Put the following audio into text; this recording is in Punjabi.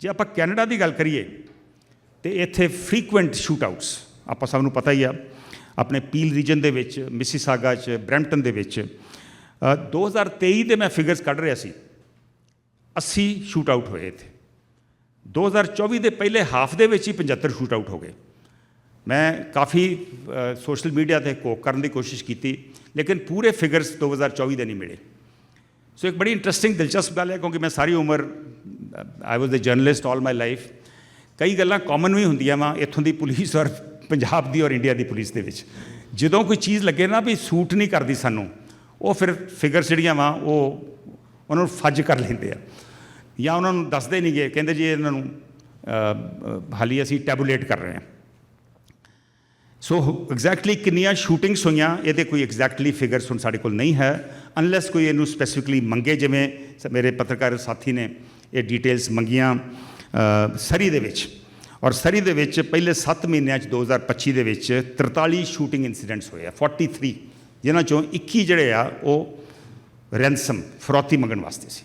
ਜੇ ਆਪਾਂ ਕੈਨੇਡਾ ਦੀ ਗੱਲ ਕਰੀਏ ਤੇ ਇੱਥੇ ਫ੍ਰੀਕੁਐਂਟ ਸ਼ੂਟ ਆਊਟਸ ਆਪਾਂ ਸਭ ਨੂੰ ਪਤਾ ਹੀ ਆ ਆਪਣੇ ਪੀਲ ਰੀਜਨ ਦੇ ਵਿੱਚ ਮਿਸੀਸਾਗਾ 'ਚ ਬ੍ਰੈਂਪਟਨ ਦੇ ਵਿੱਚ। ਅ, 2023 ਦੇ ਮੈਂ ਫਿਗਰਸ ਕੱਢ ਰਿਹਾ ਸੀ। 80 ਸ਼ੂਟ ਆਊਟ ਹੋਏ ਇੱਥੇ। 2024 ਦੇ ਪਹਿਲੇ ਹਾਫ ਦੇ ਵਿੱਚ ਹੀ 75 ਸ਼ੂਟ ਆਊਟ ਹੋ ਗਏ। ਮੈਂ ਕਾਫੀ ਸੋਸ਼ਲ ਮੀਡੀਆ ਤੇ ਕੋਕ ਕਰਨ ਦੀ ਕੋਸ਼ਿਸ਼ ਕੀਤੀ ਲੇਕਿਨ ਪੂਰੇ ਫਿਗਰਸ 2024 ਦੇ ਨਹੀਂ ਮਿਲੇ। ਸੋ ਇੱਕ ਬੜੀ ਇੰਟਰਸਟਿੰਗ ਦਿਲਚਸਪ ਗੱਲ ਹੈ ਕਿਉਂਕਿ ਮੈਂ ਸਾਰੀ ਉਮਰ ਆਈ ਵਾਸ ਅ ਜਰਨਲਿਸਟ ਆਲ ਮਾਈ ਲਾਈਫ ਕਈ ਗੱਲਾਂ ਕਾਮਨ ਵੀ ਹੁੰਦੀਆਂ ਵਾ ਇੱਥੋਂ ਦੀ ਪੁਲਿਸ ਔਰ ਪੰਜਾਬ ਦੀ ਔਰ ਇੰਡੀਆ ਦੀ ਪੁਲਿਸ ਦੇ ਵਿੱਚ। ਜਦੋਂ ਕੋਈ ਚੀਜ਼ ਲੱਗੇ ਨਾ ਵੀ ਸੂਟ ਨਹੀਂ ਕਰਦੀ ਸਾਨੂੰ, ਉਹ ਫਿਰ ਫਿਗਰਸ ਜਿਹੜੀਆਂ ਵਾ ਉਹ ਉਹਨਾਂ ਨੂੰ ਫੱਜ ਕਰ ਲੈਂਦੇ ਆ। ਜਾਂ ਉਹਨਾਂ ਨੂੰ ਦੱਸਦੇ ਨਹੀਂ ਗਏ ਕਹਿੰਦੇ ਜੀ ਇਹਨਾਂ ਨੂੰ ਹਾਲੀ ਅਸੀਂ ਟੈਬੂਲੇਟ ਕਰ ਰਹੇ ਹਾਂ। ਸੋ ਐਗਜ਼ੈਕਟਲੀ ਕਿੰਨੀਆਂ ਸ਼ੂਟਿੰਗਸ ਹੋਈਆਂ, ਇਹਦੇ ਕੋਈ ਐਗਜ਼ੈਕਟਲੀ ਫਿਗਰਸ ਹੁਣ ਸਾਡੇ ਕੋਲ ਨਹੀਂ ਹੈ ਅਨਲੈਸ ਕੋਈ ਇਹਨੂੰ ਸਪੈਸੀਫਿਕਲੀ ਮੰਗੇ, ਜਿਵੇਂ ਮੇਰੇ ਪੱਤਰਕਾਰ ਸਾਥੀ ਨੇ ਇਹ ਡਿਟੇਲਸ ਮੰਗੀਆਂ ਸਰੀ ਦੇ ਵਿੱਚ। ਔਰ ਸਰੀ ਦੇ ਵਿੱਚ ਪਹਿਲੇ 7 ਮਹੀਨਿਆਂ ਚ 2025 ਦੇ ਵਿੱਚ 43 ਸ਼ੂਟਿੰਗ ਇਨਸੀਡੈਂਟਸ ਹੋਏ ਆ 43 ਜਿਨ੍ਹਾਂ ਚੋਂ 21 ਜਿਹੜੇ ਆ, ਉਹ ਰੈਂਸਮ ਫਰੋਤੀ ਮੰਗਣ ਵਾਸਤੇ ਸੀ।